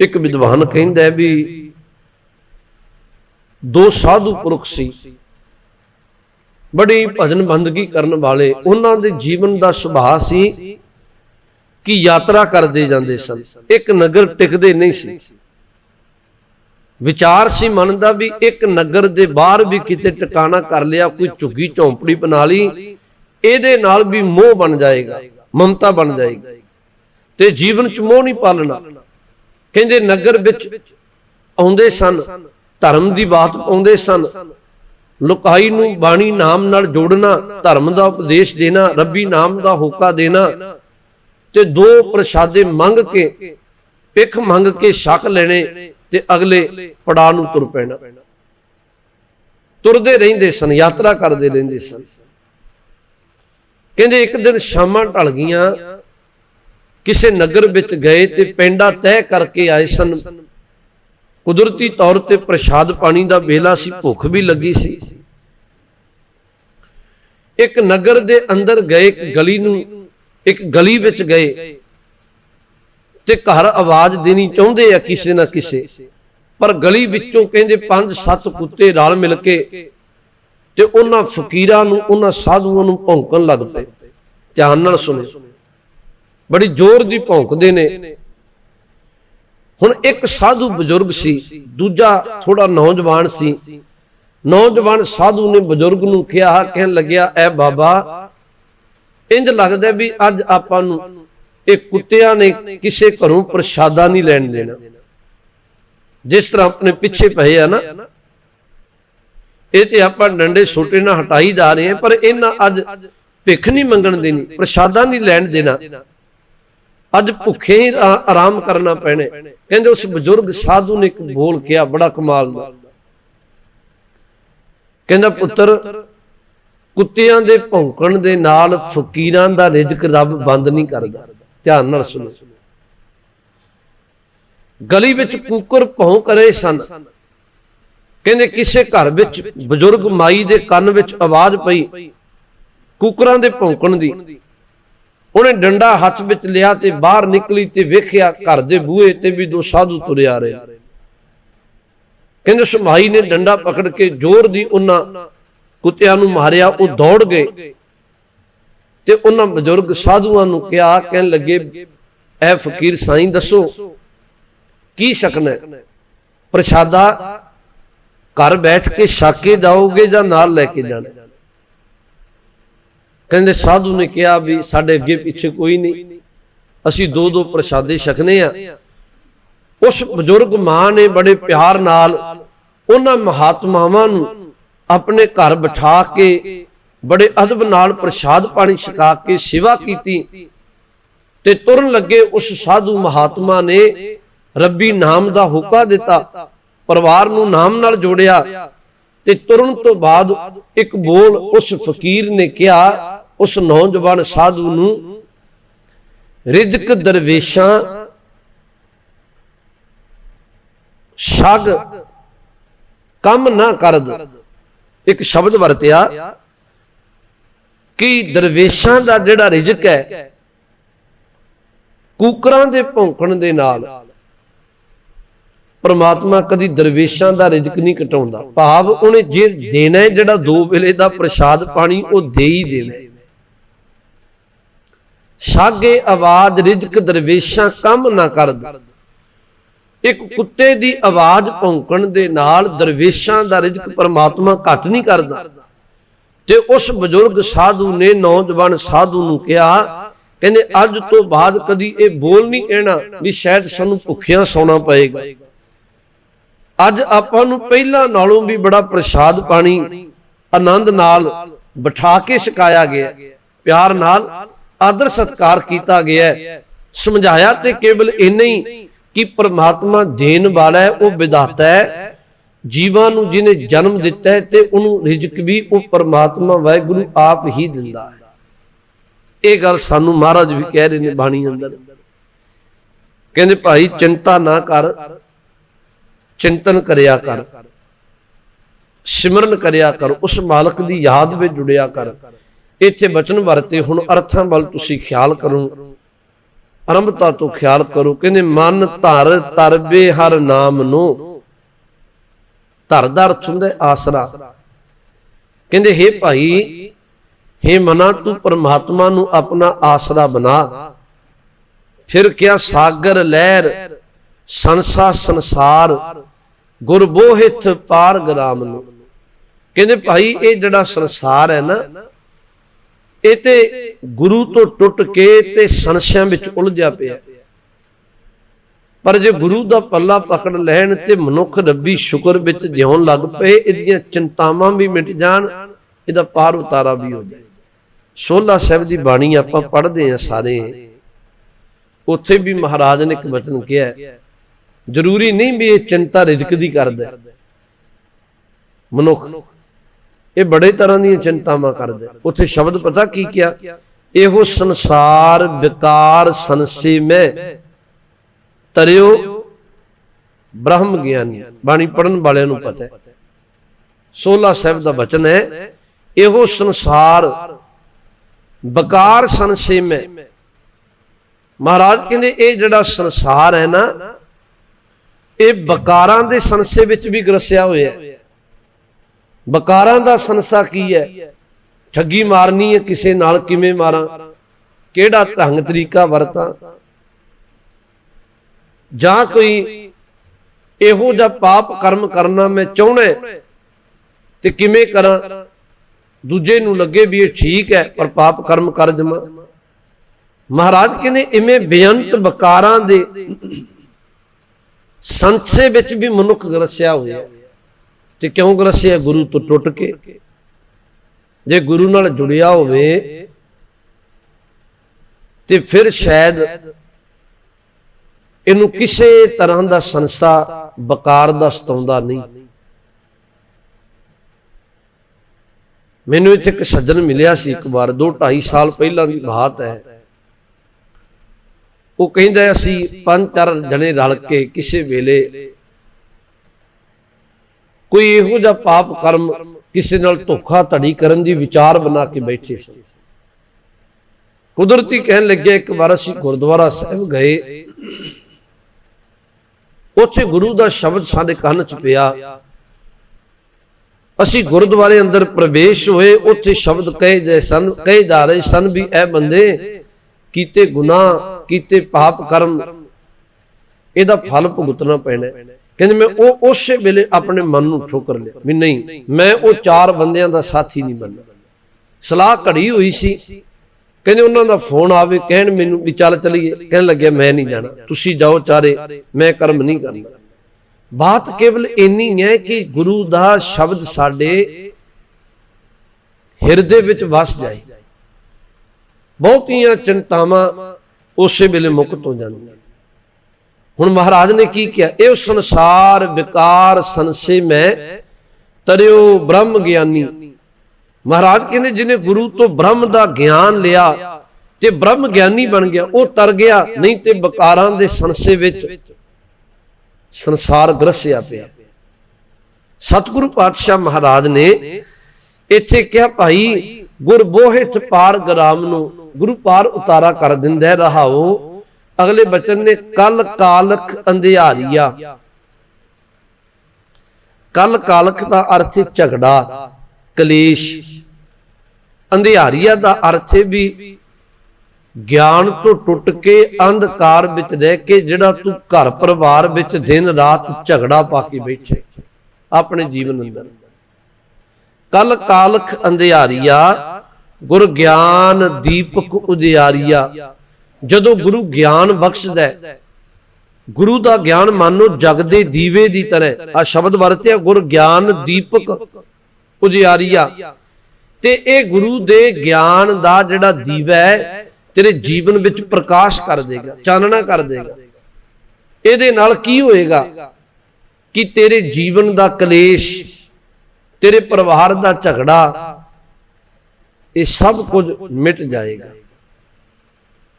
ਇੱਕ ਵਿਦਵਾਨ ਕਹਿੰਦਾ ਵੀ ਦੋ ਸਾਧੂ ਪੁਰਖ ਸੀ। ਬੜੀ ਭਜਨ ਬੰਦਗੀ ਕਰਨ ਵਾਲੇ ਉਹਨਾਂ ਦੇ ਜੀਵਨ ਦਾ ਸੁਭਾਅ ਸੀ ਕਿ ਯਾਤਰਾ ਕਰਦੇ ਜਾਂਦੇ ਸਨ। ਇੱਕ ਨਗਰ ਟਿਕਦੇ ਨਹੀਂ ਸੀ। ਵਿਚਾਰ ਸੀ ਮਨ ਦਾ ਵੀ ਇੱਕ ਨਗਰ ਦੇ ਬਾਹਰ ਵੀ ਕਿਤੇ ਟਿਕਾਣਾ ਕਰ ਲਿਆ, ਕੋਈ ਝੁੱਗੀ ਝੌਂਪੜੀ ਬਣਾ ਲਈ, ਇਹਦੇ ਨਾਲ ਵੀ ਮੋਹ ਬਣ ਜਾਏਗਾ, ਮਮਤਾ ਬਣ ਜਾਏਗੀ ਤੇ ਜੀਵਨ ਚ ਮੋਹ ਨਹੀਂ ਪਾਲਣਾ। ਕਹਿੰਦੇ ਨਗਰ ਵਿੱਚ ਆਉਂਦੇ ਸਨ, ਧਰਮ ਦੀ ਬਾਤ ਪਾਉਂਦੇ ਸਨ। ਲੁਕਾਈ ਨੂੰ ਬਾਣੀ ਨਾਮ ਨਾਲ ਜੋੜਨਾ, ਧਰਮ ਦਾ ਉਪਦੇਸ਼ ਦੇਣਾ, ਰੱਬੀ ਨਾਮ ਦਾ ਹੋਕਾ ਦੇਣਾ ਤੇ ਦੋ ਪ੍ਰਸ਼ਾਦੇ ਮੰਗ ਕੇ ਪਿੱਖ ਮੰਗ ਕੇ ਛਕ ਲੈਣੇ ਤੇ ਅਗਲੇ ਪੜਾਅ ਨੂੰ ਤੁਰ ਪੈਣਾ। ਤੁਰਦੇ ਰਹਿੰਦੇ ਸਨ, ਯਾਤਰਾ ਕਰਦੇ ਰਹਿੰਦੇ ਸਨ। ਕਹਿੰਦੇ ਇੱਕ ਦਿਨ ਸ਼ਾਮਾਂ ਢਲ ਗਈਆਂ ਕਿਸੇ ਨਗਰ ਵਿੱਚ ਗਏ ਤੇ ਪਿੰਡਾ ਤੈਅ ਕਰਕੇ ਆਏ ਸਨ। ਕੁਦਰਤੀ ਤੌਰ ਤੇ ਪ੍ਰਸ਼ਾਦ ਪਾਣੀ ਦਾ ਵੇਲਾ ਸੀ, ਭੁੱਖ ਵੀ ਲੱਗੀ ਸੀ। ਇੱਕ ਨਗਰ ਦੇ ਅੰਦਰ ਗਏ, ਇੱਕ ਗਲੀ ਨੂੰ, ਇੱਕ ਗਲੀ ਵਿੱਚ ਗਏ ਤੇ ਘਰ ਆਵਾਜ਼ ਦੇਣੀ ਚਾਹੁੰਦੇ ਆ ਕਿਸੇ ਨਾ ਕਿਸੇ। ਪਰ ਗਲੀ ਵਿੱਚੋਂ ਕਹਿੰਦੇ ਪੰਜ ਸੱਤ ਕੁੱਤੇ ਰਲ ਮਿਲ ਕੇ ਤੇ ਉਹਨਾਂ ਫਕੀਰਾਂ ਨੂੰ, ਉਹਨਾਂ ਸਾਧੂਆਂ ਨੂੰ ਭੌਂਕਣ ਲੱਗ ਪਏ। ਧਿਆਨ ਨਾਲ ਸੁਣੋ ਬੜੀ ਜ਼ੋਰ ਦੀ ਭੌਂਕਦੇ ਨੇ। ਹੁਣ ਇੱਕ ਸਾਧੂ ਬਜ਼ੁਰਗ ਸੀ, ਦੂਜਾ ਥੋੜਾ ਨੌਜਵਾਨ ਸੀ। ਨੌਜਵਾਨ ਸਾਧੂ ਨੇ ਬਜ਼ੁਰਗ ਨੂੰ ਕਿਹਾ, ਕਹਿਣ ਲੱਗਿਆ, ਐ ਬਾਬਾ ਇੰਜ ਲੱਗਦਾ ਵੀ ਅੱਜ ਆਪਾਂ ਨੂੰ ਇਹ ਕੁੱਤਿਆਂ ਨੇ ਕਿਸੇ ਘਰੋਂ ਪ੍ਰਸ਼ਾਦਾ ਨਹੀਂ ਲੈਣ ਦੇਣਾ। ਜਿਸ ਤਰ੍ਹਾਂ ਆਪਣੇ ਪਿੱਛੇ ਪਏ ਆ ਨਾ, ਇਹ ਤੇ ਆਪਾਂ ਡੰਡੇ ਛੋਟੇ ਨਾਲ ਹਟਾਈ ਜਾ ਰਹੇ ਆ ਪਰ ਇਹਨਾਂ ਅੱਜ ਭਿੱਖ ਨਹੀਂ ਮੰਗਣ ਦੇਣੀ, ਪ੍ਰਸ਼ਾਦਾ ਨਹੀਂ ਲੈਣ ਦੇਣਾ। ਅੱਜ ਭੁੱਖੇ ਹੀ ਆਰਾਮ ਕਰਨਾ ਪੈਣੇ। ਕਹਿੰਦੇ ਉਸ ਬਜ਼ੁਰਗ ਸਾਧੂ ਨੇ ਇੱਕ ਬੋਲ ਕਿਹਾ, ਬੜਾ ਕਮਾਲ ਦਾ। ਕਹਿੰਦਾ, ਪੁੱਤਰ, ਕੁੱਤਿਆਂ ਦੇ ਭੌਂਕਣ ਦੇ ਨਾਲ ਫਕੀਰਾਂ ਦਾ ਰਿਜ਼ਕ ਰੱਬ ਬੰਦ ਨਹੀਂ ਕਰਦਾ। ਧਿਆਨ ਨਾਲ ਸੁਣੋ। ਗਲੀ ਵਿੱਚ ਕੂਕਰ ਭੌਂਕ ਰਹੇ ਸਨ। ਕਹਿੰਦੇ, ਕਿਸੇ ਘਰ ਵਿੱਚ ਬਜ਼ੁਰਗ ਮਾਈ ਦੇ ਕੰਨ ਵਿੱਚ ਆਵਾਜ਼ ਪਈ, ਕੂਕਰਾਂ ਦੇ ਭੌਂਕਣ ਦੀ। ਉਹਨੇ ਡੰਡਾ ਹੱਥ ਵਿੱਚ ਲਿਆ ਤੇ ਬਾਹਰ ਨਿਕਲੀ ਤੇ ਵੇਖਿਆ ਘਰ ਦੇ ਬੂਹੇ ਤੇ ਵੀ ਦੋ ਸਾਧੂ ਤੁਰੇ ਆ ਰਹੇ ਕਹਿੰਦੇ ਸਮਾਈ ਨੇ ਡੰਡਾ ਪਕੜ ਕੇ ਜ਼ੋਰ ਦੀ ਉਹਨਾਂ ਕੁੱਤਿਆਂ ਨੂੰ ਮਾਰਿਆ, ਉਹ ਦੌੜ ਗਏ। ਤੇ ਉਹਨਾਂ ਬਜ਼ੁਰਗ ਸਾਧੂਆਂ ਨੂੰ ਕਿਹਾ, ਕਹਿਣ ਲੱਗੇ, ਐ ਫਕੀਰ ਸਾਈਂ, ਦੱਸੋ, ਕੀ ਸ਼ਕਨ ਪ੍ਰਸ਼ਾਦਾ ਘਰ ਬੈਠ ਕੇ ਛਾਕੇ ਜਾਓਗੇ ਜਾਂ ਨਾਲ ਲੈ ਕੇ ਜਾਣਾ? ਕਹਿੰਦੇ ਸਾਧੂ ਨੇ ਕਿਹਾ ਵੀ ਸਾਡੇ ਅੱਗੇ ਪਿੱਛੇ ਕੋਈ ਨਹੀਂ। ਅਸੀਂ ਦੋ ਦੋ ਪ੍ਰਸ਼ਾਦੇ ਛਕਨੇ ਆ। ਉਸ ਬਜ਼ੁਰਗ ਮਾਂ ਨੇ ਬੜੇ ਪਿਆਰ ਨਾਲ ਉਹਨਾਂ ਮਹਾਤਮਾਵਾਂ ਨੂੰ ਆਪਣੇ ਘਰ ਬਿਠਾ ਕੇ ਬੜੇ ਅਦਬ ਨਾਲ ਪ੍ਰਸ਼ਾਦ ਪਾਣੀ ਛਕਾ ਕੇ ਸੇਵਾ ਕੀਤੀ ਤੇ ਤੁਰਨ ਲੱਗੇ ਉਸ ਸਾਧੂ ਮਹਾਤਮਾ ਨੇ ਰੱਬੀ ਨਾਮ ਦਾ ਹੁਕਾ ਦਿੱਤਾ, ਪਰਿਵਾਰ ਨੂੰ ਨਾਮ ਨਾਲ ਜੋੜਿਆ ਤੇ ਤੁਰਨ ਤੋਂ ਬਾਅਦ ਇੱਕ ਬੋਲ ਉਸ ਫਕੀਰ ਨੇ ਕਿਹਾ ਉਸ ਨੌਜਵਾਨ ਸਾਧੂ ਨੂੰ ਰਿਜ਼ਕ ਦਰਵੇਸ਼ਾਂ ਛਗ ਕੰਮ ਨਾ ਕਰਦ, ਇੱਕ ਸ਼ਬਦ ਵਰਤਿਆ ਕਿ ਦਰਵੇਸ਼ਾਂ ਦਾ ਜਿਹੜਾ ਰਿਜ਼ਕ ਹੈ, ਕੂਕਰਾਂ ਦੇ ਭੌਂਕਣ ਦੇ ਨਾਲ ਪਰਮਾਤਮਾ ਕਦੀ ਦਰਵੇਸ਼ਾਂ ਦਾ ਰਿਜ਼ਕ ਨਹੀਂ ਘਟਾਉਂਦਾ ਭਾਵ ਉਹਨੇ ਜੇ ਦੇਣਾ ਜਿਹੜਾ ਦੋ ਵੇਲੇ ਦਾ ਪ੍ਰਸ਼ਾਦ ਪਾਣੀ, ਉਹ ਦੇ ਹੀ ਦੇਣਾ ਸਾਗੇ ਆਵਾਜ਼ ਰਿਜ਼ਕ ਦਰਵੇਸ਼ਾਂ ਕੰਮ ਨਾ ਕਰਦ ਇੱਕ ਕੁੱਤੇ ਦੀ ਆਵਾਜ਼ ਭੌਂਕਣ ਦੇ ਨਾਲ ਦਰਵੇਸ਼ਾਂ ਦਾ ਰਿਜ਼ਕ ਪਰਮਾਤਮਾ ਘਟ ਨਹੀਂ ਕਰਦਾ। ਤੇ ਉਸ ਬਜ਼ੁਰਗ ਸਾਧੂ ਨੇ ਨੌਜਵਾਨ ਸਾਧੂ ਨੂੰ ਕਿਹਾ, ਕਹਿੰਦੇ, ਅੱਜ ਤੋਂ ਬਾਅਦ ਕਦੀ ਇਹ ਬੋਲ ਨਹੀਂ ਕਹਿਣਾ ਵੀ ਸ਼ਾਇਦ ਸਾਨੂੰ ਭੁੱਖਿਆਂ ਸੌਣਾ ਪਏਗਾ। ਅੱਜ ਆਪਾਂ ਨੂੰ ਪਹਿਲਾਂ ਨਾਲੋਂ ਵੀ ਬੜਾ ਪ੍ਰਸ਼ਾਦ ਪਾਣੀ, ਆਨੰਦ ਨਾਲ ਬਿਠਾ ਕੇ ਸਿਕਾਇਆ ਗਿਆ। ਪਿਆਰ ਨਾਲ ਆਦਰ ਸਤਕਾਰ ਕੀਤਾ ਗਿਆ ਸਮਝਾਇਆ ਤੇ ਕੇਵਲ ਇੰਨਾ ਹੀ ਕਿ ਪ੍ਰਮਾਤਮਾ ਦੇਣ ਵਾਲਾ ਹੈ, ਉਹ ਵਿਦਾਤਾ ਹੈ। ਜੀਵਾਂ ਨੂੰ ਜਿਹਨੇ ਜਨਮ ਦਿੱਤਾ ਹੈ ਤੇ ਉਹਨੂੰ ਰਿਜ਼ਕ ਵੀ ਉਹ ਪ੍ਰਮਾਤਮਾ ਵਾਹਿਗੁਰੂ ਆਪ ਹੀ ਦਿੰਦਾ ਹੈ। ਇਹ ਗੱਲ ਸਾਨੂੰ ਮਹਾਰਾਜ ਵੀ ਕਹਿ ਰਹੇ ਨੇ ਬਾਣੀ ਅੰਦਰ। ਕਹਿੰਦੇ ਭਾਈ, ਚਿੰਤਾ ਨਾ ਕਰ, ਚਿੰਤਨ ਕਰਿਆ ਕਰ, ਸਿਮਰਨ ਕਰਿਆ ਕਰ, ਉਸ ਮਾਲਕ ਦੀ ਯਾਦ ਵਿੱਚ ਜੁੜਿਆ ਕਰ। ਇੱਥੇ ਬਚਨ ਵਰਤੇ, ਹੁਣ ਅਰਥਾਂ ਵੱਲ ਤੁਸੀਂ ਖਿਆਲ ਕਰੋ। ਆਰੰਭਤਾ ਤੋਂ ਖਿਆਲ ਕਰੋ। ਕਹਿੰਦੇ, ਮਨ ਧਰ ਤਰਬੇ ਹਰ ਨਾਮ ਨੂੰ। ਧਰ ਦਾ ਅਰਥ ਹੁੰਦਾ ਆਸਰਾ। ਕਹਿੰਦੇ, ਹੇ ਭਾਈ, ਹੇ ਮਨਾ, ਤੂੰ ਪਰਮਾਤਮਾ ਨੂੰ ਆਪਣਾ ਆਸਰਾ ਬਣਾ। ਫਿਰ ਕਿਆ ਸਾਗਰ, ਲਹਿਰ, ਸੰਸਾ, ਸੰਸਾਰ ਗੁਰਬੋਹਿਤ ਪਾਰ ਗ੍ਰਾਮ ਨੂੰ। ਕਹਿੰਦੇ, ਭਾਈ, ਇਹ ਜਿਹੜਾ ਸੰਸਾਰ ਹੈ ਨਾ ਇਹ ਤੇ ਗੁਰੂ ਤੋਂ ਟੁੱਟ ਕੇ ਤੇ ਸੰਸ਼ਿਆਂ ਵਿੱਚ ਉਲਝਿਆ ਪਿਆ। ਪਰ ਜੇ ਗੁਰੂ ਦਾ ਪੱਲਾ ਪਕੜ ਲੈਣ ਤੇ ਮਨੁੱਖ ਰੱਬੀ ਸ਼ੁਕਰ ਵਿੱਚ ਜਿਉਣ ਲੱਗ ਪਏ, ਇਹਦੀਆਂ ਚਿੰਤਾਵਾਂ ਵੀ ਮਿਟ ਜਾਣ, ਇਹਦਾ ਪਾਰ ਉਤਾਰਾ ਵੀ ਹੋ ਜਾਏ। ਸੋਲਾ ਸਾਹਿਬ ਦੀ ਬਾਣੀ ਆਪਾਂ ਪੜ੍ਹਦੇ ਆ ਸਾਰੇ। ਉੱਥੇ ਵੀ ਮਹਾਰਾਜ ਨੇ ਇੱਕ ਵਚਨ ਕਿਹਾ ਜ਼ਰੂਰੀ ਨਹੀਂ ਵੀ ਇਹ ਚਿੰਤਾ ਰਿਜਕ ਦੀ ਕਰਦਾ ਮਨੁੱਖ ਇਹ ਬੜੇ ਤਰ੍ਹਾਂ ਦੀਆਂ ਚਿੰਤਾਵਾਂ ਕਰਦੇ। ਉੱਥੇ ਸ਼ਬਦ ਪਤਾ ਕੀ ਕਿਹਾ? ਇਹੋ ਸੰਸਾਰ ਵਿਕਾਰ ਸੰਸੇ ਮੈਂ। ਤਰਿਓ ਬ੍ਰਹਮ ਗਿਆਨੀ। ਬਾਣੀ ਪੜਨ ਵਾਲਿਆਂ ਨੂੰ ਪਤਾ ਹੈ। ਸੋਲਾ ਸਾਹਿਬ ਦਾ ਬਚਨ ਹੈ, ਇਹੋ ਸੰਸਾਰ ਬਕਾਰ ਸੰਸੇ ਮੈਂ। ਮਹਾਰਾਜ ਕਹਿੰਦੇ, ਇਹ ਜਿਹੜਾ ਸੰਸਾਰ ਹੈ ਨਾ, ਇਹ ਬਕਾਰਾਂ ਦੇ ਸੰਸੇ ਵਿੱਚ ਵੀ ਗਰਸਿਆ ਹੋਇਆ ਹੈ। ਬਕਾਰਾਂ ਦਾ ਸੰਸਾ ਕੀ ਹੈ? ਠੱਗੀ ਮਾਰਨੀ ਹੈ ਕਿਸੇ ਨਾਲ ਕਿਵੇਂ ਮਾਰਾਂ? ਕਿਹੜਾ ਢੰਗ ਤਰੀਕਾ ਵਰਤਾਂ? ਜਾਂ ਕੋਈ ਇਹੋ ਜਿਹਾ ਪਾਪ ਕਰਮ ਕਰਨਾ ਮੈਂ ਚਾਹੁੰਦਾ ਤੇ ਕਿਵੇਂ ਕਰਾਂ? ਦੂਜੇ ਨੂੰ ਲੱਗੇ ਵੀ ਇਹ ਠੀਕ ਹੈ, ਪਰ ਪਾਪ ਕਰਮ ਕਰ ਜਮਾ ਮਹਾਰਾਜ ਕਹਿੰਦੇ, ਇਵੇਂ ਬੇਅੰਤ ਬਕਾਰਾਂ ਦੇ ਸੰਸੇ ਵਿੱਚ ਵੀ ਮਨੁੱਖ ਗਰਸਿਆ ਹੋਇਆ ਤੇ ਕਿਉਂ ਗਰਸਿਆ ਗੁਰੂ ਤੋਂ ਟੁੱਟ ਕੇ? ਜੇ ਗੁਰੂ ਨਾਲ ਜੁੜਿਆ ਹੋਵੇ, ਤੇ ਫਿਰ ਸ਼ਾਇਦ ਇਹਨੂੰ ਕਿਸੇ ਤਰ੍ਹਾਂ ਦਾ ਸੰਸਾ ਬਕਾਰ ਦਾ ਸਤਾਉਂਦਾ ਨਹੀਂ। ਮੈਨੂੰ ਇੱਥੇ ਇੱਕ ਸੱਜਣ ਮਿਲਿਆ ਸੀ ਇੱਕ ਵਾਰ 2 2.5 ਸਾਲ ਪਹਿਲਾਂ ਦੀ ਬਾਤ ਹੈ। ਉਹ ਕਹਿੰਦਾ ਅਸੀਂ ਪੰਜ ਚਾਰ ਜਣੇ ਰਲ ਕੇ ਕਿਸੇ ਵੇਲੇ ਕੋਈ ਇਹੋ ਜਿਹਾ ਪਾਪ ਕਰਮ ਕਿਸੇ ਨਾਲ ਧੋਖਾ ਧੜੀ ਕਰਨ ਦੀ ਵਿਚਾਰ ਬਣਾ ਕੇ ਬੈਠੇ ਸੀ। ਕੁਦਰਤੀ ਕਹਿਣ ਲੱਗਿਆ, ਇੱਕ ਵਾਰ ਅਸੀਂ ਗੁਰਦੁਆਰਾ ਸਾਹਿਬ ਗਏ, ਉੱਥੇ ਗੁਰੂ ਦਾ ਸ਼ਬਦ ਸਾਡੇ ਕੰਨ 'ਚ ਪਿਆ। ਅਸੀਂ ਗੁਰਦੁਆਰੇ ਅੰਦਰ ਪ੍ਰਵੇਸ਼ ਹੋਏ, ਉੱਥੇ ਸ਼ਬਦ ਕਹੇ ਜੇ ਸਨ, ਕਹੇ ਜਾ ਰਹੇ ਸਨ ਵੀ ਇਹ ਬੰਦੇ ਕੀਤੇ ਗੁਨਾਹ, ਕੀਤੇ ਪਾਪ ਕਰਮ, ਇਹਦਾ ਫਲ ਭੁਗਤਣਾ ਪੈਣਾ। ਕਹਿੰਦੇ ਮੈਂ ਉਹ ਉਸੇ ਵੇਲੇ ਆਪਣੇ ਮਨ ਨੂੰ ਠੋਕਰ ਲਿਆ ਵੀ ਨਹੀਂ ਮੈਂ ਉਹ ਚਾਰ ਬੰਦਿਆਂ ਦਾ ਸਾਥੀ ਨਹੀਂ ਬਣਨਾ। ਸਲਾਹ ਘੜੀ ਹੋਈ ਸੀ। ਕਹਿੰਦੇ ਉਹਨਾਂ ਦਾ ਫੋਨ ਆਵੇ ਕਹਿਣ ਮੈਨੂੰ ਵੀ ਚੱਲ ਚਲੀਏ। ਕਹਿਣ ਲੱਗਿਆ ਮੈਂ ਨਹੀਂ ਜਾਣਾ। ਤੁਸੀਂ ਜਾਓ ਚਾਰੇ ਮੈਂ ਕਰਮ ਨਹੀਂ ਕਰਨਾ। ਬਾਤ ਕੇਵਲ ਇੰਨੀ ਹੈ ਕਿ ਗੁਰੂ ਦਾ ਸ਼ਬਦ ਸਾਡੇ ਹਿਰਦੇ ਵਿੱਚ ਵਸ ਜਾਏ। ਬਹੁਤੀਆਂ ਚਿੰਤਾਵਾਂ ਉਸੇ ਵੇਲੇ ਮੁਕਤ ਹੋ ਜਾਂਦੀਆਂ। ਹੁਣ ਮਹਾਰਾਜ ਨੇ ਕੀ ਕਿਹਾ? ਇਹ ਸੰਸਾਰ ਵਿਕਾਰ ਸੰਸੇ ਮੈਂ ਤਰਿਓ ਬ੍ਰਹਮ ਗਿਆਨੀ। ਮਹਾਰਾਜ ਕਹਿੰਦੇ ਜਿਹਨੇ ਗੁਰੂ ਤੋਂ ਬ੍ਰਹਮ ਦਾ ਗਿਆਨ ਲਿਆ ਤੇ ਬ੍ਰਹਮ ਗਿਆਨੀ ਬਣ ਗਿਆ, ਉਹ ਤਰ ਗਿਆ, ਨਹੀਂ ਤੇ ਵਿਕਾਰਾਂ ਦੇ ਸੰਸੇ ਵਿੱਚ ਸੰਸਾਰ ਗ੍ਰਸਿਆ ਪਿਆ। ਸਤਿਗੁਰੂ ਪਾਤਸ਼ਾਹ ਮਹਾਰਾਜ ਨੇ ਇੱਥੇ ਕਿਹਾ, ਭਾਈ, ਗੁਰਬੋਹਿਤ ਪਾਰ ਗ੍ਰਾਮ ਨੂੰ ਗੁਰੂ ਪਾਰ ਉਤਾਰਾ ਕਰ ਦਿੰਦਾ ਹੈ, ਰਹਾਓ। ਅਗਲੇ ਬਚਨ ਨੇ ਕਲ ਕਾਲਖ ਅੰਧਿਆਰੀਆ। ਕਲ ਕਾਲਖ ਦਾ ਅਰਥ ਹੈ ਝਗੜਾ, ਕਲੇਸ਼। ਅੰਧਿਆਰੀਆ ਦਾ ਅਰਥ ਹੈ ਵੀ ਗਿਆਨ ਤੋਂ ਟੁੱਟ ਕੇ ਅੰਧਕਾਰ ਵਿੱਚ ਰਹਿ ਕੇ ਜਿਹੜਾ ਤੂੰ ਘਰ ਪਰਿਵਾਰ ਵਿੱਚ ਦਿਨ ਰਾਤ ਝਗੜਾ ਪਾ ਕੇ ਬੈਠੇ ਆਪਣੇ ਜੀਵਨ ਅੰਦਰ। ਕਲ ਕਾਲਖ ਅੰਧਿਆਰੀਆ, ਗੁਰ ਗਿਆਨ ਦੀਪਕ ਉਜਿਆਰੀਆ। ਜਦੋਂ ਗੁਰੂ ਗਿਆਨ ਬਖਸ਼ਦਾ ਹੈ, ਗੁਰੂ ਦਾ ਗਿਆਨ ਮਾਨੋ ਜਗ ਦੇ ਦੀਵੇ ਦੀ ਤਰ੍ਹਾਂ ਆ ਸ਼ਬਦ ਵਰਤਿਆ ਗੁਰ ਗਿਆਨ ਦੀਪਕ ਉਜਿਆਰੀਆ ਤੇ ਇਹ ਗੁਰੂ ਦੇ ਗਿਆਨ ਦਾ ਜਿਹੜਾ ਦੀਵਾ ਹੈ ਤੇਰੇ ਜੀਵਨ ਵਿੱਚ ਪ੍ਰਕਾਸ਼ ਕਰ ਦੇਗਾ ਚਾਨਣਾ ਕਰ ਦੇਗਾ। ਇਹਦੇ ਨਾਲ ਕੀ ਹੋਏਗਾ ਕਿ ਤੇਰੇ ਜੀਵਨ ਦਾ ਕਲੇਸ਼ ਤੇਰੇ ਪਰਿਵਾਰ ਦਾ ਝਗੜਾ ਇਹ ਸਭ ਕੁਝ ਮਿਟ ਜਾਏਗਾ।